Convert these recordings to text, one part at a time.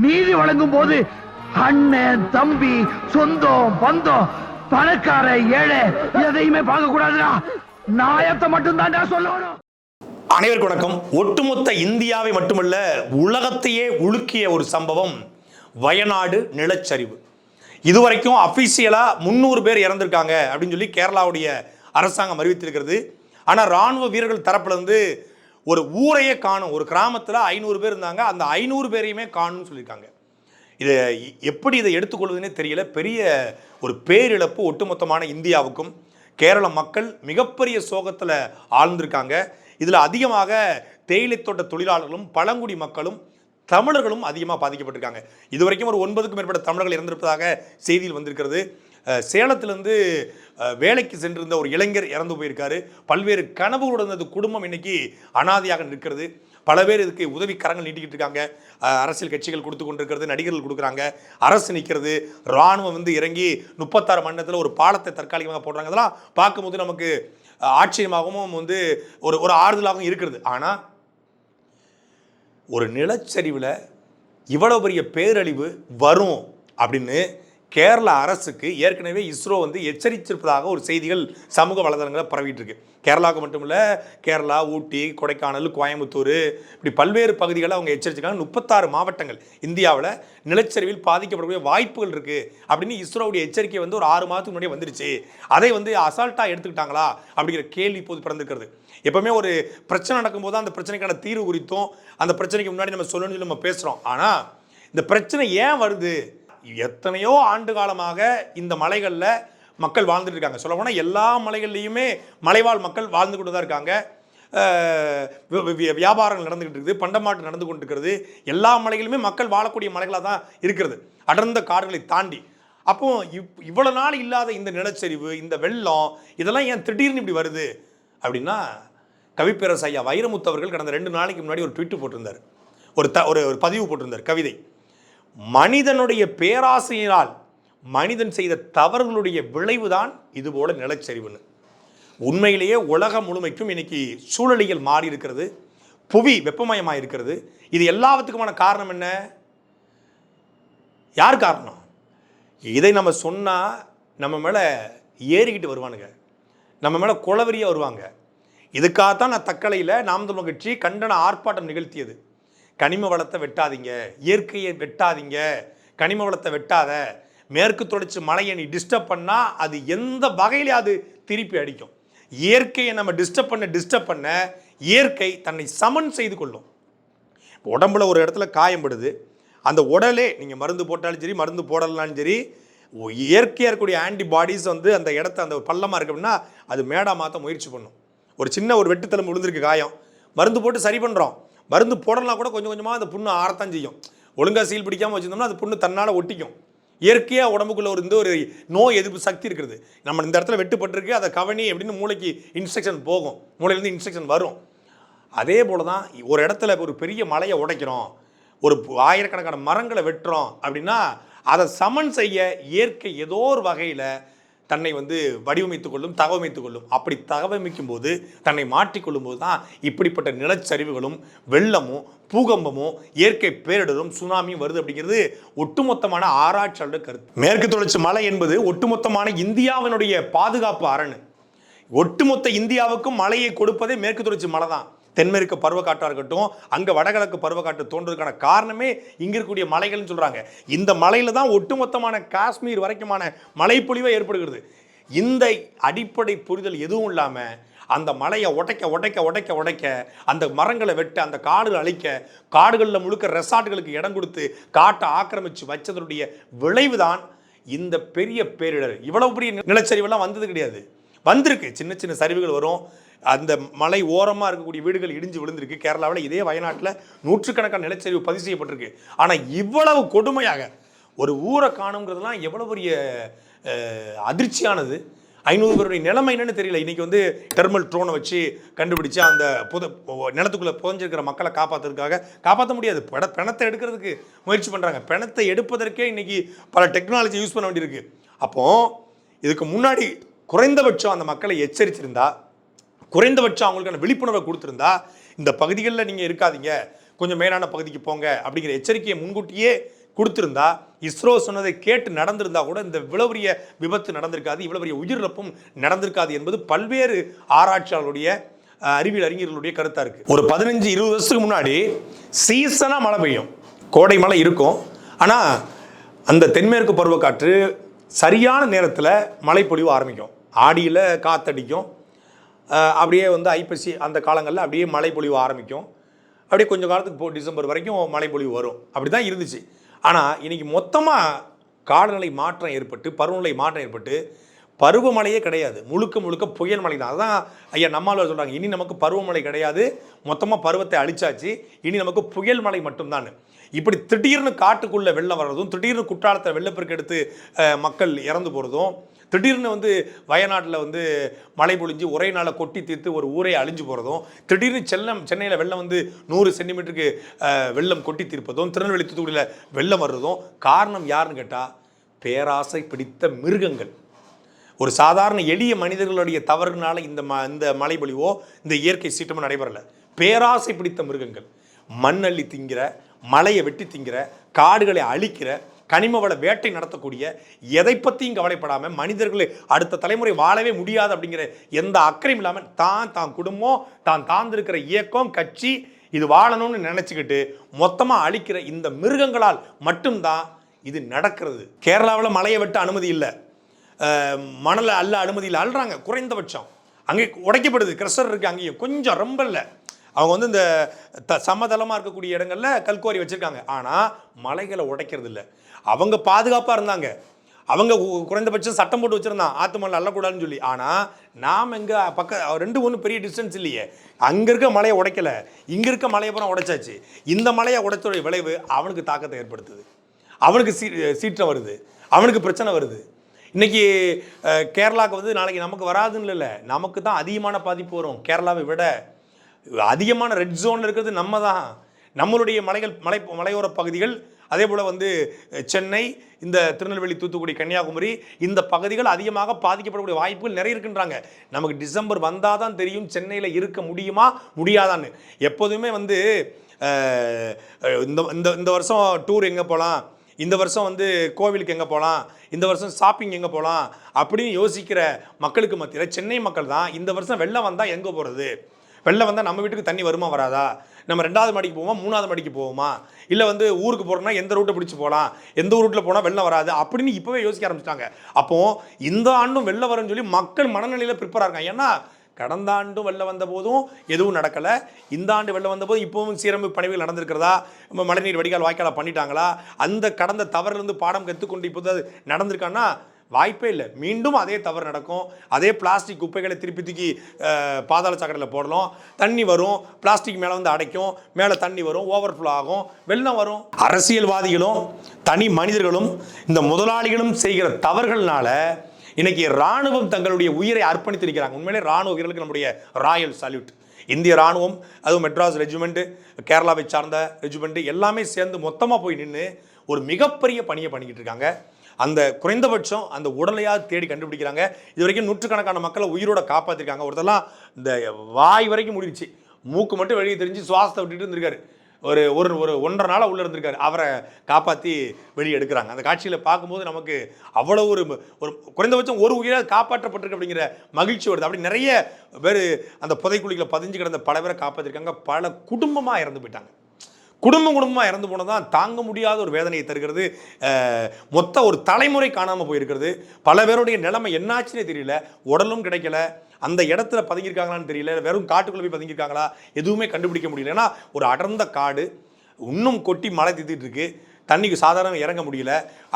நீதி வழங்கும் போது அண்ணன் தம்பி சொந்தம் பந்தம் பணக்கார ஏழை எதையுமே பார்க்க கூடாதுடா நாயத்தை மட்டும் சொல்லணும். அனைவருக்கும் வணக்கம். ஒட்டுமொத்த இந்தியாவை மட்டுமல்ல உலகத்தையே உலுக்கிய ஒரு சம்பவம் வயநாடு நிலச்சரிவு. இதுவரைக்கும் அஃபிஷியலாக முந்நூறு பேர் இறந்திருக்காங்க அப்படின்னு சொல்லி கேரளாவுடைய அரசாங்கம் அறிவித்திருக்கிறது. ஆனால் ராணுவ வீரர்கள் தரப்புல இருந்து ஒரு ஊரையே காணும். ஒரு கிராமத்தில் ஐநூறு பேர் இருந்தாங்க. அந்த ஐநூறு பேரையுமே காணும்னு சொல்லியிருக்காங்க. இதை எப்படி இதை எடுத்துக்கொள்வதுனே தெரியல. பெரிய ஒரு பேரிழப்பு ஒட்டுமொத்தமான இந்தியாவுக்கும் கேரள மக்கள் மிகப்பெரிய சோகத்தில் ஆழ்ந்திருக்காங்க. இதில் அதிகமாக தேயிலை தோட்ட தொழிலாளர்களும் பழங்குடி மக்களும் தமிழர்களும் அதிகமாக பாதிக்கப்பட்டிருக்காங்க. இதுவரைக்கும் ஒரு ஒன்பதுக்கும் மேற்பட்ட தமிழர்கள் இறந்திருப்பதாக செய்தியில் வந்திருக்கிறது. சேலத்திலேருந்து வேலைக்கு சென்றிருந்த ஒரு இளைஞர் இறந்து போயிருக்காரு. பல்வேறு கனவுகளுடன் இருந்த குடும்பம் இன்னைக்கு அனாதையாக நிற்கிறது. பல பேர் இதுக்கு உதவி கரங்கள் நீட்டிக்கிட்டு இருக்காங்க. அரசியல் கட்சிகள் கொடுத்து கொண்டிருக்கிறது நடிகர்கள் கொடுக்குறாங்க. அரசு நிற்கிறது. இராணுவம் வந்து இறங்கி முப்பத்தாறு மண்டலத்தில் ஒரு பாலத்தை தற்காலிகமாக போடுறாங்க. அதெல்லாம் பார்க்கும்போது நமக்கு ஆச்சரியமாகவும் வந்து ஒரு ஒரு ஆறுதலாகவும் இருக்கிறது. ஆனால் ஒரு நிலச்சரிவில் இவ்வளோ பெரிய பேரழிவு வரும் அப்படின்னு கேரள அரசுக்கு ஏற்கனவே இஸ்ரோ வந்து எச்சரித்திருப்பதாக ஒரு செய்திகள் சமூக வலைதளங்களில் பரவிட்டு இருக்கு கேரளாவுக்கு மட்டும் இல்லை கேரளா ஊட்டி கொடைக்கானல் கோயம்புத்தூர் இப்படி பல்வேறு பகுதிகளை அவங்க எச்சரிச்சிருக்காங்க முப்பத்தாறு மாவட்டங்கள் இந்தியாவில் நிலச்சரிவில் பாதிக்கப்படக்கூடிய வாய்ப்புகள் இருக்குது அப்படின்னு இஸ்ரோவுடைய எச்சரிக்கை வந்து ஒரு ஆறு மாதத்துக்கு முன்னாடியே வந்துருச்சு. அதை வந்து அசால்ட்டாக எடுத்துக்கிட்டாங்களா அப்படிங்கிற கேள்வி இப்போது பிறந்திருக்கிறது. எப்போவுமே ஒரு பிரச்சனை நடக்கும்போது அந்த பிரச்சனைக்கான தீர்வு குறித்தும் அந்த பிரச்சனைக்கு முன்னாடி நம்ம சொல்லணும்னு சொல்லி நம்ம பேசுகிறோம் ஆனால் இந்த பிரச்சனை ஏன் வருது? எத்தனையோ ஆண்டு காலமாக இந்த மலைகளில் மக்கள் வாழ்ந்துட்டு இருக்காங்க. சொல்லப்போனால் எல்லா மலைகள்லேயுமே மலைவாழ் மக்கள் வாழ்ந்து கொண்டு தான் இருக்காங்க. வியாபாரங்கள் நடந்துக்கிட்டு இருக்குது பண்டமாட்டு நடந்து கொண்டு இருக்கிறது எல்லா மலைகளுமே மக்கள் வாழக்கூடிய மலைகளாக தான் இருக்கிறது. அடர்ந்த காடுகளை தாண்டி. அப்போ இவ் இவ்வளோ நாள் இல்லாத இந்த நிலச்சரிவு இந்த வெள்ளம் இதெல்லாம் ஏன் திடீர்னு இப்படி வருது? அப்படின்னா கவிப்பேரசையா வைரமுத்து அவர்கள் கடந்த ரெண்டு நாளைக்கு முன்னாடி ஒரு ட்விட்டு போட்டிருந்தார். ஒரு த ஒரு ஒரு பதிவு போட்டிருந்தார் கவிதை. மனிதனுடைய பேராசையினால் மனிதன் செய்த தவறுகளுடைய விளைவுதான் இதுபோல நிலச்சரிவுன்னு. உண்மையிலேயே உலகம் முழுமைக்கும் இன்னைக்கு சூழலியல் மாறி இருக்கிறது புவி வெப்பமயமாக இருக்கிறது இது எல்லாத்துக்குமான காரணம் என்ன? யார் காரணம்? இதை நம்ம சொன்னால் நம்ம மேலே ஏறிக்கிட்டு வருவானுங்க. நம்ம மேலே குளவரியாக வருவாங்க. இதுக்காகத்தான் நான் தக்கலையில் நாம் தமிழ் கட்சி கண்டன ஆர்ப்பாட்டம் நிகழ்த்தியது. கனிம வளத்தை வெட்டாதீங்க இயற்கையை வெட்டாதீங்க கனிம வளத்தை வெட்டாத மேற்கு தொடர்ச்சி மலையை நீ டிஸ்டர்ப் பண்ணால் அது எந்த வகையிலே அது திருப்பி அடிக்கும். இயற்கையை நம்ம டிஸ்டர்ப் பண்ண டிஸ்டர்ப் பண்ண இயற்கை தன்னை சமன் செய்து கொள்ளும். உடம்புல ஒரு இடத்துல காயம்படுது. அந்த உடலே நீங்கள் மருந்து போட்டாலும் சரி மருந்து போடலனாலும் சரி இயற்கையாக இருக்கக்கூடிய ஆன்டிபாடிஸ் வந்து அந்த இடத்த அந்த பள்ளமாக இருக்கு அப்படின்னா அது மேடாக மாற்ற முயற்சி பண்ணும். ஒரு சின்ன ஒரு வெட்டுத்தளம் விழுந்திருக்கு காயம். மருந்து போட்டு சரி பண்ணுறோம் மருந்து போடலாம் கூட கொஞ்சம் கொஞ்சமாக அந்த புண்ணு ஆறத்தான் செய்யும். ஒழுங்காக சீல் பிடிக்காமல் வச்சிருந்தோம்னா அது புண்ணு தன்னால் ஒட்டிக்கும். இயற்கையாக உடம்புக்குள்ள ஒரு இந்த ஒரு நோய் எதிர்ப்பு சக்தி இருக்குது. நம்ம இந்த இடத்துல வெட்டுப்பட்டிருக்கு அதை கவனி அப்படின்னு மூளைக்கு இன்ஸ்ட்ரக்ஷன் போகும். மூளையிலேருந்து இன்ஸ்ட்ரக்ஷன் வரும். அதே போல தான் ஒரு இடத்துல ஒரு பெரிய மலையை உடைக்கிறோம். ஒரு ஆயிரக்கணக்கான மரங்களை வெட்டுறோம் அப்படின்னா அதை சமன் செய்ய இயற்கை ஏதோ ஒரு வகையில் தன்னை வந்து வடிவமைத்துக் கொள்ளும் தகவமைத்துக் கொள்ளும். அப்படி தகவமைக்கும் போது தன்னை மாற்றிக்கொள்ளும் போது தான் இப்படிப்பட்ட நிலச்சரிவுகளும் வெள்ளமும் பூகம்பமும் இயற்கை பேரிடரும் சுனாமியும் வருது அப்படிங்கிறது ஒட்டுமொத்தமான ஆராய்ச்சியாளர் கருத்து. மேற்கு தொடர்ச்சி மலை என்பது ஒட்டுமொத்தமான இந்தியாவினுடைய பாதுகாப்பு அரண். ஒட்டுமொத்த இந்தியாவுக்கும் மலையை கொடுப்பதே மேற்கு தொடர்ச்சி மலை தான். தென்மேற்கு பருவக்காட்டாக இருக்கட்டும் அங்கே வடகிழக்கு பருவக்காற்று தோன்றதுக்கான காரணமே இங்கே இருக்கக்கூடிய மலைகள்னு சொல்கிறாங்க இந்த மலையில் தான் ஒட்டுமொத்தமான காஷ்மீர் வரைக்குமான மழைப்பொழிவே ஏற்படுகிறது. இந்த அடிப்படை புரிதல் எதுவும் இல்லாமல் அந்த மலையை உடைக்க உடைக்க உடைக்க உடைக்க அந்த மரங்களை வெட்ட அந்த காடுகளை அழிக்க காடுகளில் முழுக்க ரெசார்ட்டுகளுக்கு இடம் கொடுத்து காட்டை ஆக்கிரமித்து வச்சதனுடைய விளைவுதான் இந்த பெரிய பேரிடர். இவ்வளவு பெரிய நிலச்சரிவெல்லாம் வந்தது கிடையாது. வந்திருக்கு. சின்ன சின்ன சரிவுகள் வரும். அந்த மலை ஓரமாக இருக்கக்கூடிய வீடுகள் இடிஞ்சு விழுந்திருக்கு. கேரளாவில் இதே வயநாட்டில் நூற்றுக்கணக்கான நிலச்சரிவு பதிவு செய்யப்பட்டிருக்கு. ஆனால் இவ்வளவு கொடுமையாக ஒரு ஊரை காணுங்கிறதுலாம் எவ்வளோ பெரிய அதிர்ச்சியானது. ஐநூறு பேருடைய நிலைமை என்னன்னு தெரியல. இன்றைக்கி வந்து தெர்மல் ட்ரோனை வச்சு கண்டுபிடிச்சு அந்த புத நிலத்துக்குள்ளே புதஞ்சிருக்கிற மக்களை காப்பாற்றுறதுக்காக காப்பாற்ற முடியாது. பண பிணத்தை எடுக்கிறதுக்கு முயற்சி பண்ணுறாங்க பிணத்தை எடுப்பதற்கே இன்றைக்கி பல டெக்னாலஜி யூஸ் பண்ண வேண்டியிருக்கு. அப்போது இதுக்கு முன்னாடி குறைந்தபட்சம் அந்த மக்களை எச்சரிச்சிருந்தா குறைந்தபட்சம் அவங்களுக்கான விழிப்புணர்வை கொடுத்துருந்தா இந்த பகுதிகளில் நீங்கள் இருக்காதீங்க. கொஞ்சம் மேலான பகுதிக்கு போங்க அப்படிங்கிற எச்சரிக்கையை முன்கூட்டியே கொடுத்துருந்தா இஸ்ரோ சொன்னதை கேட்டு நடந்திருந்தா கூட இந்த இவ்வளவு பெரிய விபத்து நடந்திருக்காது இவ்வளவு பெரிய உயிரிழப்பும் நடந்திருக்காது என்பது பல்வேறு ஆராய்ச்சியாளருடைய அறிவியல் அறிஞர்களுடைய கருத்தாக இருக்குது ஒரு பதினஞ்சு இருபது வருஷத்துக்கு முன்னாடி சீசனாக மழை பெய்யும். கோடை மழை இருக்கும். ஆனால் அந்த தென்மேற்கு பருவக்காற்று சரியான நேரத்தில் மழை பொழிவு ஆரம்பிக்கும். ஆடியில் காத்தடிக்கும். அப்படியே வந்து ஐப்பசி அந்த காலங்களில் அப்படியே மழை பொழிவு ஆரம்பிக்கும். அப்படியே கொஞ்சம் காலத்துக்கு போ டிசம்பர் வரைக்கும் மழை பொழிவு வரும். அப்படி தான் இருந்துச்சு. ஆனால் இன்னைக்கு மொத்தமாக காலநிலை மாற்றம் ஏற்பட்டு பருவநிலை மாற்றம் ஏற்பட்டு பருவமழையே கிடையாது. முழுக்க முழுக்க புயல் மழை தான். அதான் ஐயா நம்மால் சொல்கிறாங்க இனி நமக்கு பருவமழை கிடையாது. மொத்தமாக பருவத்தை அழிச்சாச்சு. இனி நமக்கு புயல் மழை மட்டும்தான். இப்படி திடீர்னு காட்டுக்குள்ளே வெள்ளம் வர்றதும் திடீர்னு குற்றாலத்தில் வெள்ளப்பெருக்கு எடுத்து மக்கள் இறந்து போகிறதும் திடீர்னு வந்து வயநாட்டில் வந்து மழை பொழிஞ்சு ஒரே நாளை கொட்டி தீர்த்து ஒரு ஊரே அழிஞ்சு போகிறதும் திடீர்னு செல்லம் சென்னையில் வெள்ளம் வந்து நூறு சென்டிமீட்டருக்கு வெள்ளம் கொட்டி தீர்ப்பதும் திருநெல்வேலி தூத்துக்குடியில் வெள்ளம் வர்றதும் காரணம் யாருன்னு கேட்டால் பேராசை பிடித்த மிருகங்கள். ஒரு சாதாரண எளிய மனிதர்களுடைய தவறுனால இந்த ம இந்த மழை இந்த இயற்கை சீற்றமோ நடைபெறல. பேராசை பிடித்த மிருகங்கள். மண்ணள்ளி திங்கிற மலையை வெட்டி திங்கிற காடுகளை அழிக்கிற கனிம வள வேட்டை நடத்தக்கூடிய எதை பற்றியும் கவலைப்படாமல் மனிதர்களை அடுத்த தலைமுறை வாழவே முடியாது அப்படிங்கிற எந்த அக்கறையும் இல்லாமல் தான் தான் குடும்பம் தான் தாழ்ந்திருக்கிற இயக்கம் கட்சி இது வாழணும்னு நினச்சிக்கிட்டு மொத்தமாக அழிக்கிற இந்த மிருகங்களால் மட்டும்தான் இது நடக்கிறது. கேரளாவில் மலையை வெட்ட அனுமதி இல்லை. மணலை அள்ள அனுமதியில் அள்ளுறாங்க குறைந்தபட்சம். அங்கே உடைக்கப்படுது கிரஷர் இருக்குது அங்கேயும் கொஞ்சம் ரொம்ப இல்லை. அவங்க வந்து இந்த த சமதளமாக இருக்கக்கூடிய இடங்களில் கல்குவாரி வச்சுருக்காங்க. ஆனால் மலைகளை உடைக்கிறது இல்லை. அவங்க பாதுகாப்பாக இருந்தாங்க. அவங்க குறைந்தபட்சம் சட்டம் போட்டு வச்சுருந்தான். ஆத்து மலை அள்ளக்கூடாதுன்னு சொல்லி. ஆனால் நாம் எங்கே பக்க ரெண்டு ஒன்றும் பெரிய டிஸ்டன்ஸ் இல்லையே. அங்கே இருக்க மலையை உடைக்கல. இங்கே இருக்க மலையை பூரா உடைச்சாச்சு. இந்த மலையை உடைச்சோடைய விளைவு அவனுக்கு தாக்கத்தை ஏற்படுத்துது. அவனுக்கு சீ சீற்றம் வருது. அவனுக்கு பிரச்சனை வருது. இன்னைக்கு கேரளாவுக்கு வந்து நாளைக்கு நமக்கு வராதுன்னு இல்லை. நமக்கு தான் அதிகமான பாதிப்பு வரும். கேரளாவை விட அதிகமான ரெட் ஜோனில் இருக்கிறது நம்ம தான். நம்மளுடைய மலைகள் மலை மலையோர பகுதிகள் அதே போல் வந்து சென்னை இந்த திருநெல்வேலி தூத்துக்குடி கன்னியாகுமரி இந்த பகுதிகள் அதிகமாக பாதிக்கப்படக்கூடிய வாய்ப்புகள் நிறைய இருக்குன்றாங்க. நமக்கு டிசம்பர் வந்தால் தான் தெரியும் சென்னையில் இருக்க முடியுமா முடியாதான்னு. எப்போதுமே வந்து இந்த இந்த இந்த வருஷம் டூர் எங்கே போகலாம் இந்த வருஷம் வந்து கோவிலுக்கு எங்கே போகலாம் இந்த வருஷம் ஷாப்பிங் எங்கே போகலாம் அப்படின்னு யோசிக்கிற மக்களுக்கு மத்தியில் சென்னை மக்கள் தான் இந்த வருஷம் வெள்ளம் வந்தால் எங்கே போகிறது வெள்ளம் வந்தால் நம்ம வீட்டுக்கு தண்ணி வருமா வராதா? நம்ம ரெண்டாவது மாடிக்கு போவோமா மூணாவது மாடிக்கு போவோமா? இல்லை வந்து ஊருக்கு போகிறோம்னா எந்த ரூட்டை பிடிச்சி போகலாம் எந்த ரூட்டில் போனால் வெள்ளம் வராது? அப்படின்னு இப்போவே யோசிக்க ஆரம்பிச்சிட்டாங்க. அப்போது இந்த ஆண்டும் வெள்ளம் வரும்னு சொல்லி மக்கள் மனநிலையில் ப்ரிப்பராக இருக்காங்க. ஏன்னா கடந்த ஆண்டும் வெள்ளம் வந்த போதும் எதுவும் நடக்கலை. இந்த ஆண்டு வெள்ளம் வந்த போது இப்போவும் சீரமைப்பு பணிகள் நடந்திருக்கிறதா? நம்ம மழைநீர் வடிகால் வாய்க்காலை பண்ணிட்டாங்களா? அந்த கடந்த தவறிலிருந்து பாடம் கற்றுக்கொண்டு இப்போது அது நடந்திருக்கான்னா வாய்ப்பே இல்லை. மீண்டும் அதே தவறு நடக்கும். அதே பிளாஸ்டிக் குப்பைகளை திருப்பி தூக்கி பாதாள சாக்கடையில் போடலாம் தண்ணி வரும். பிளாஸ்டிக் மேலே வந்து அடைக்கும். மேலே தண்ணி வரும். ஓவர்ஃப்ளோ ஆகும். வெள்ளம் வரும். அரசியல்வாதிகளும் தனி மனிதர்களும் இந்த முதலாளிகளும் செய்கிற தவறுகள்னால இன்னைக்கு ராணுவம் தங்களுடைய உயிரை அர்ப்பணித்திருக்கிறாங்க. உண்மையிலே ராணுவ வீரர்களுக்கு நம்முடைய ராயல் சல்யூட் இந்திய ராணுவம் அதுவும் மெட்ராஸ் ரெஜிமெண்ட்டு கேரளாவை சார்ந்த ரெஜிமெண்ட்டு எல்லாமே சேர்ந்து மொத்தமாக போய் நின்று ஒரு மிகப்பெரிய பணியை பண்ணிக்கிட்டு இருக்காங்க. அந்த குறைந்தபட்சம் அந்த உடலையாவது தேடி கண்டுபிடிக்கிறாங்க. இது வரைக்கும் நூற்றுக்கணக்கான மக்களை உயிரோட காப்பாற்றிருக்காங்க ஒருத்தெல்லாம் இந்த வாய் வரைக்கும் முடிஞ்சிச்சு மூக்கு மட்டும் வெளியே தெரிஞ்சு சுவாசத்தை விட்டுட்டு இருந்திருக்காரு. ஒரு ஒரு ஒரு ஒன்றரை நாளாக உள்ளே இருந்திருக்காரு. அவரை காப்பாற்றி வெளியே எடுக்கிறாங்க. அந்த காட்சியில் பார்க்கும்போது நமக்கு அவ்வளோ ஒரு ஒரு குறைந்தபட்சம் ஒரு உயிராக காப்பாற்றப்பட்டிருக்கு அப்படிங்கிற மகிழ்ச்சி வருது. அப்படி நிறைய பேர் அந்த புதைக்குழிகளை பதிஞ்சு கிடந்த பல பேரை காப்பாற்றிருக்காங்க பல குடும்பமாக இறந்து போயிட்டாங்க. குடும்பம் குடும்பமாக இறந்து போனதான் தாங்க முடியாத ஒரு வேதனையை தருகிறது. மொத்த ஒரு தலைமுறை காணாமல் போயிருக்கிறது. பல பேருடைய நிலைமை என்னாச்சுன்னே தெரியல. உடலும் கிடைக்கல. அந்த இடத்துல பதுங்கியிருக்காங்களான்னு தெரியல. வெறும் காட்டுக்குள்ளே போய் பதுங்கியிருக்காங்களா? எதுவுமே கண்டுபிடிக்க முடியல. ஏன்னா ஒரு அடர்ந்த காடு இன்னும் கொட்டி மழை தித்திட்டு இருக்கு. தண்ணிக்கு சாதாரண இறங்க முடியல.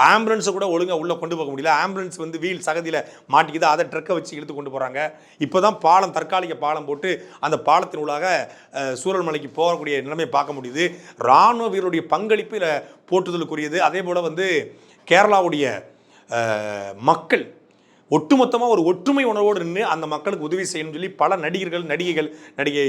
ஆம்புலன்ஸை கூட ஒழுங்காக உள்ளே கொண்டு போக முடியல. ஆம்புலன்ஸ் வந்து வீல் சகதியில் மாட்டிக்குது. அதை ட்ரக்கை வச்சு இழுத்து கொண்டு போகிறாங்க இப்போ தான் பாலம் தற்காலிக பாலம் போட்டு அந்த பாலத்தின் ஊடாக அஹ், சூரல்மலைக்கு போகக்கூடிய நிலைமையை பார்க்க முடியுது. இராணுவ வீரருடைய பங்களிப்பு இதில் போற்றுதலுக்குரியது. அதே போல் வந்து கேரளாவுடைய மக்கள் ஒட்டுமொத்தமாக ஒரு ஒற்றுமை உணர்வோடு நின்று அந்த மக்களுக்கு உதவி செய்யணும்னு சொல்லி பல நடிகர்கள் நடிகைகள் நடிகை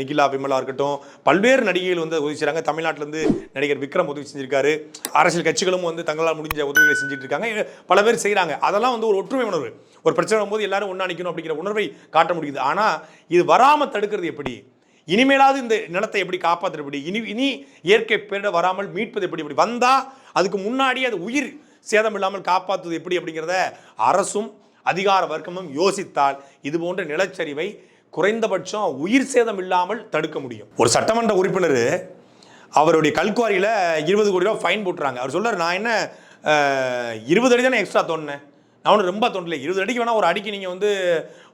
நிகிலா விமலா இருக்கட்டும் பல்வேறு நடிகைகள் வந்து உதவி செய்கிறாங்க தமிழ்நாட்டிலேருந்து நடிகர் விக்ரம் உதவி செஞ்சிருக்காரு. அரசியல் கட்சிகளும் வந்து தங்களால் முடிஞ்ச உதவிகளை செஞ்சுட்டு இருக்காங்க பல பேர் செய்கிறாங்க அதெல்லாம் வந்து ஒரு ஒற்றுமை உணர்வு. ஒரு பிரச்சனை வரும்போது எல்லாரும் ஒன்றா நிற்கணும் அப்படிங்கிற உணர்வை காட்ட முடியுது. ஆனால் இது வராமல் தடுக்கிறது எப்படி? இனிமேலாவது இந்த நிலத்தை எப்படி காப்பாற்றுறது எப்படி? இனி இனி இயற்கை பேரிட வராமல் மீட்பது எப்படி? எப்படி வந்தால் அதுக்கு முன்னாடி அது உயிர் சேதம் இல்லாமல் காப்பாற்றுவது எப்படி அப்படிங்கிறத அரசும் அதிகார வர்க்கமும் யோசித்தால் இது போன்ற நிலச்சரிவை குறைந்தபட்சம் உயிர் சேதம் இல்லாமல் தடுக்க முடியும். ஒரு சட்டமன்ற உறுப்பினர் அவருடைய கல்குவாரியில் இருபது கோடி ரூபா ஃபைன் போட்டுறாங்க. அவர் சொல்கிறார் நான் என்ன இருபது அடி தானே எக்ஸ்ட்ரா தோண்டினேன் நான் ஒன்றும் ரொம்ப தோண்டல. இருபது அடிக்கு வேணால் ஒரு அடிக்கு நீங்கள் வந்து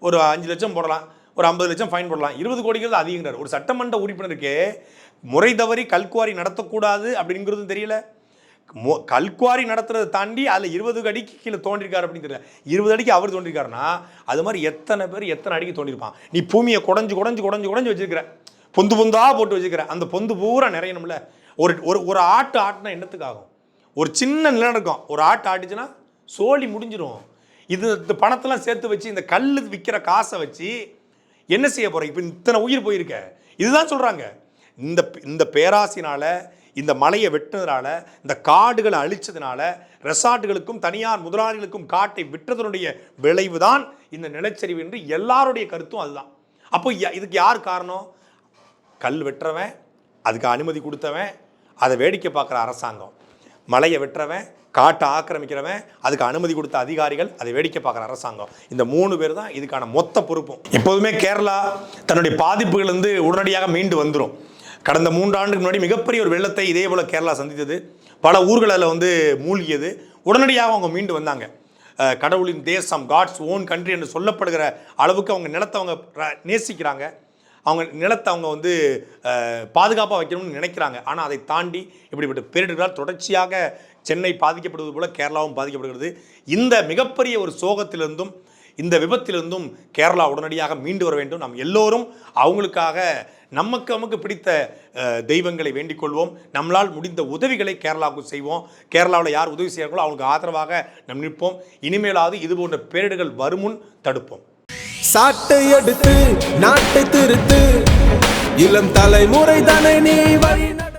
ஒரு அஞ்சு லட்சம் போடலாம். ஒரு ஐம்பது லட்சம் ஃபைன் போடலாம். இருபது கோடிங்கிறது அதிகங்கிறார் ஒரு சட்டமன்ற உறுப்பினருக்கு முறை தவறி கல்குவாரி நடத்தக்கூடாது அப்படிங்கிறதும் தெரியல. கல்குவாரி நடத்துறதை தாண்டி அதில் இருபது அடிக்கு கீழே தோண்டிருக்காரு அப்படின்னு தெரியல. இருபது அடிக்கு அவர் தோண்டிருக்காருன்னா அது மாதிரி எத்தனை பேர் எத்தனை அடிக்கு தோண்டிருப்பான் நீ பூமியை குடஞ்சு குடஞ்சு குடஞ்சு குடஞ்சு வச்சிருக்கிற. பொந்து பொந்தாக போட்டு வச்சுக்கிற அந்த பொந்து பூரா நிறையணும்ல. ஒரு ஒரு ஒரு ஆட்டு ஆட்டினா என்னத்துக்காகும்? ஒரு சின்ன நிலநடுக்கம் ஒரு ஆட்டு ஆட்டுச்சுன்னா சோழி முடிஞ்சிடும் இது இந்த பணத்தெல்லாம் சேர்த்து வச்சு இந்த கல் விற்கிற காசை வச்சு என்ன செய்ய போகிறேன் இப்போ இத்தனை உயிர் போயிருக்க. இதுதான் சொல்கிறாங்க இந்த இந்த பேராசினால் இந்த மலையை வெட்டினதுனால இந்த காடுகளை அழித்ததுனால ரெசார்ட்டுகளுக்கும் தனியார் முதலாளிகளுக்கும் காட்டை விற்றதனுடைய விளைவு தான் இந்த நிலச்சரிவு என்று எல்லாருடைய கருத்தும் அதுதான். அப்போ யா- இதுக்கு யார் காரணம்? கல் வெட்டுறவன் அதுக்கு அனுமதி கொடுத்தவன் அதை வேடிக்கை பார்க்குற அரசாங்கம். மலையை வெட்டுறவன் காட்டை ஆக்கிரமிக்கிறவன் அதுக்கு அனுமதி கொடுத்த அதிகாரிகள் அதை வேடிக்கை பார்க்குற அரசாங்கம். இந்த மூணு பேர் தான் இதுக்கான மொத்த பொறுப்பும். எப்போதுமே கேரளா தன்னுடைய பாதிப்புகள் வந்து உடனடியாக மீண்டு வந்துடும் கடந்த மூன்று ஆண்டுக்கு முன்னாடி மிகப்பெரிய ஒரு வெள்ளத்தை இதே போல் கேரளா சந்தித்தது. பல ஊர்கள் அதில் வந்து மூழ்கியது. உடனடியாக அவங்க மீண்டு வந்தாங்க. கடவுளின் தேசம் காட்ஸ் ஓன் கண்ட்ரி என்று சொல்லப்படுகிற அளவுக்கு அவங்க நிலத்தை அவங்க ர- நேசிக்கிறாங்க. அவங்க நிலத்தை அவங்க வந்து பாதுகாப்பாக வைக்கணும்னு நினைக்கிறாங்க. ஆனால் அதை தாண்டி இப்படிப்பட்ட பேரிடர்களால் தொடர்ச்சியாக சென்னை பாதிக்கப்படுவது போல கேரளாவும் பாதிக்கப்படுகிறது. இந்த மிகப்பெரிய ஒரு சோகத்திலிருந்தும் இந்த விபத்திலிருந்தும் கேரளா உடனடியாக மீண்டு வர வேண்டும். நாம் எல்லோரும் அவங்களுக்காக நமக்கு நமக்கு பிடித்த தெய்வங்களை வேண்டிக் கொள்வோம். நம்மளால் முடிந்த உதவிகளை கேரளாவுக்கு செய்வோம். கேரளாவில் யார் உதவி செய்கிறார்களோ அவங்களுக்கு ஆதரவாக நம் நிற்போம். இனிமேலாவது இது போன்ற பேரிடர்கள் வருமுன் தடுப்போம். சாட்டை எடுத்து நாட்டை திருத்து. இளம் தலைமுறை தானே நீ வழி